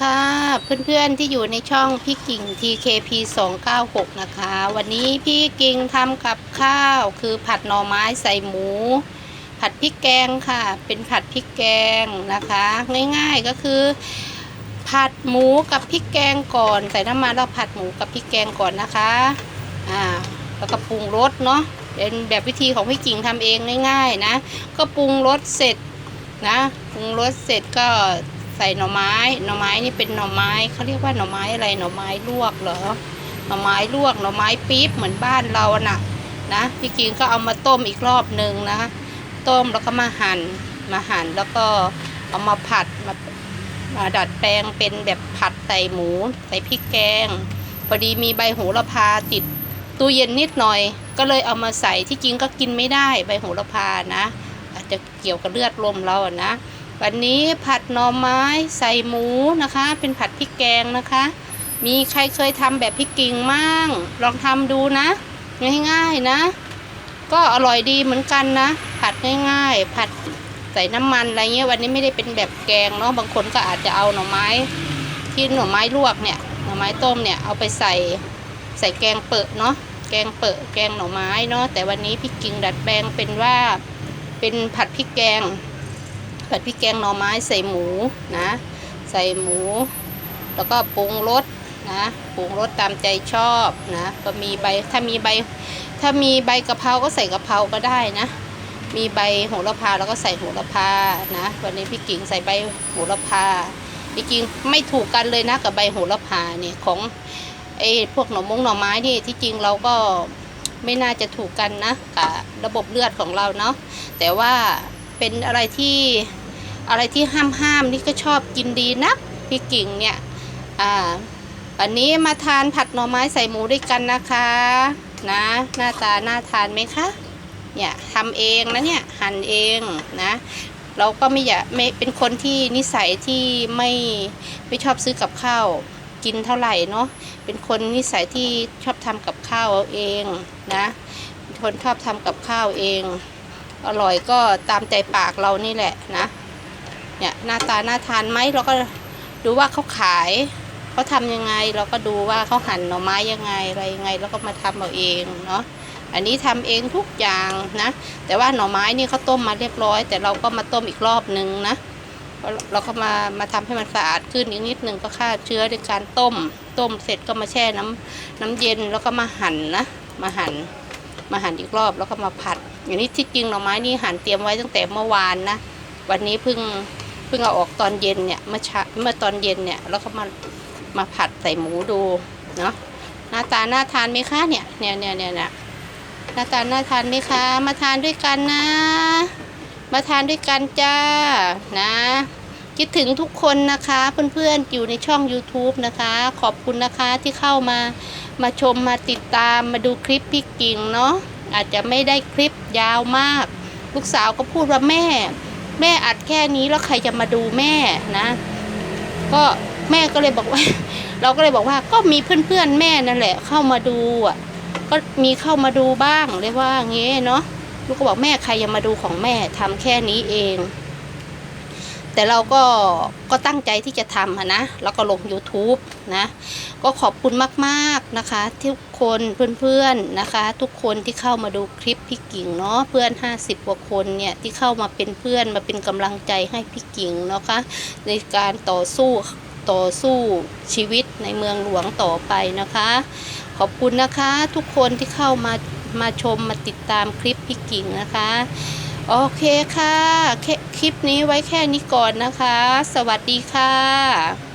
ค่ะ เพื่อนๆที่อยู่ในช่องพี่กิ่ง TKP 296 นะคะ วันนี้พี่กิ่งทำกับข้าวคือผัดหน่อไม้ใส่หมู ผัดพริกแกงค่ะ เป็นผัดพริกแกงนะคะ ง่ายๆก็คือ ผัดหมูกับพริกแกงก่อนใส่น้ำมันแล้วผัดหมูกับพริกแกงก่อนนะคะอ่าแล้วก็ปรุงรสเนาะเป็นแบบวิธีของพี่กิ่งทำเองง่าย ๆนะ ก็ปรุงรสเสร็จนะปรุงรสเสร็จก็ ใส่หน่อไม้ หน่อไม้นี่เป็นหน่อไม้เขาเรียกว่าหน่อไม้อะไร หน่อไม้ลวกเหรอ หน่อไม้ลวก หน่อไม้ปี๊บเหมือนบ้านเราน่ะ นะ พี่กิงก็เอามาต้มอีกรอบหนึ่งนะ ต้มแล้วก็มาหั่น มาหั่นแล้วก็เอามาผัด มามาดัดแปลงเป็นแบบผัดใส่หมู ใส่พริกแกง พอดีมีใบโหระพาติดตู้เย็นนิดหน่อย ก็เลยเอามาใส่ที่จริงก็กินไม่ได้ใบโหระพานะ อาจจะเกี่ยวกับเลือดลมเราอะนะ วันนี้ผัดหน่อไม้ใส่หมูนะคะ เป็นผัดพริกแกงนะคะ มีใครเคยทำแบบพี่กิ่งมั่งลองทำดูนะ ง่ายๆนะ ก็อร่อยดีเหมือนกันนะ ผัดง่ายๆ ผัดใส่น้ำมันอะไรเงี้ยวันนี้ไม่ได้เป็นแบบแกงเนาะบางคนก็อาจจะเอาหน่อไม้ ที่หน่อไม้ลวกเนี่ยหน่อไม้ต้มเนี่ยเอาไปใส่ใส่แกงเปิดเนาะแกงเปิดแกงหน่อไม้เนาะแต่วันนี้พี่กิ่งดัดแปลงเป็นว่าเป็นผัดพริกแกง ผัดพริกแกงหน่อไม้ใส่หมูนะ ใส่หมู แล้วก็ปรุงรสนะปรุงรสตามใจชอบนะ ก็มีใบถ้ามีใบ ถ้ามีใบกะเพราก็ใส่กะเพราก็ได้นะ มีใบโหระพาแล้วก็ใส่โหระพานะ วันนี้พี่กิ่งใส่ใบโหระพาพี่กิ่งไม่ถูกกันเลยนะกับใบโหระพาเนี่ยของไอ้พวกหน่อมงหน่อไม้นี่ที่จริงเราก็ไม่น่าจะถูกกันนะกับระบบเลือดของเราเนาะแต่ว่าเป็นอะไรที่ อะไรที่ห้ามห้ามนี่ก็ชอบกินดีนะพี่กิ่งเนี่ยอ่าวันนี้มาทานผัดหน่อไม้ใส่หมูด้วยกันนะคะ นะ หน้าตาน่าทานไหมคะเนี่ยทำเองนะเนี่ยหั่นเองนะเราก็ไม่อยากไม่เป็นคนที่นิสัยที่ไม่ไม่ชอบซื้อกับข้าวกินเท่าไหร่เนาะเป็นคนนิสัยที่ชอบทำกับข้าวเองนะเป็นคนชอบทำกับข้าวเอง อร่อยก็ตามใจปากเรานี่แหละนะ เนี่ยหน้าตาน่าทานไหมเราก็ดูว่าเขาขายเขาทำยังไงเราก็ดูว่าเขาหั่นหน่อไม้ยังไงอะไรยังไงแล้วก็มาทำเอาเองเนาะอันนี้ทำเองทุกอย่างนะ แต่ว่าหน่อไม้นี่เขาต้มมาเรียบร้อย แต่เราก็มาต้มอีกรอบนึงนะเราก็มามาทำให้มันสะอาดขึ้นอีกนิดนึงก็ฆ่าเชื้อด้วยการต้ม ต้มเสร็จก็มาแช่น้ำน้ำเย็นแล้วก็มาหั่นนะ มาหั่นมาหั่นอีกรอบแล้วก็มาผัด อย่างนี้ที่จริงหน่อไม้นี่หั่นเตรียมไว้ตั้งแต่เมื่อวานนะวันนี้เพิ่ง เพิ่งเอาออกตอนเย็นเนี่ยเมื่อเช้าเมื่อตอนเย็นเนี่ยแล้วก็มามาผัดใส่หมูดูเนาะหน้าตาน่าทานไหมคะเนี่ยเนี่ยเนี่ยเนี่ยเนี่ยหน้าตาน่าทานไหมคะ มาทานด้วยกันนะ มาทานด้วยกันจ้านะคิดถึงทุกคนนะคะ เพื่อนๆอยู่ในช่อง YouTube นะคะ ขอบคุณนะคะที่เข้ามามาชมมาติดตามมาดูคลิปพี่กิ่งเนาะอาจจะไม่ได้คลิปยาวมาก ลูกสาวก็พูดว่าแม่ แม่อัดแค่นี้แล้วใครจะมาดูแม่นะ ก็แม่ก็เลยบอกว่า เราก็เลยบอกว่าก็มีเพื่อนๆแม่นั่นแหละ เข้ามาดูอะ ก็มีเข้ามาดูบ้างเรียกว่างี้เนาะลูกก็บอกแม่ใครยังมาดูของแม่ทำแค่นี้เอง แต่เราก็ก็ตั้งใจที่จะทำะนะแล้วก็ลง YouTube นะก็ขอบคุณมากๆนะคะ ทุกคนเพื่อนๆนะคะ ทุกคนที่เข้ามาดูคลิปพี่กิ่งเนาะเพื่อน 50กว่าคนเนี่ยที่เข้ามาเป็นเพื่อนมาเป็นกำลังใจให้พี่กิ่งเนาะคะในการต่อสู้ต่อสู้ชีวิตในเมืองหลวงต่อไปนะคะ ขอบคุณนะคะทุกคนที่เข้ามามาชมมาติดตามคลิปพี่กิ่งนะคะ โอเคค่ะคคลิปนี้ไว้แค่นี้ก่อนนะคะ สวัสดีค่ะ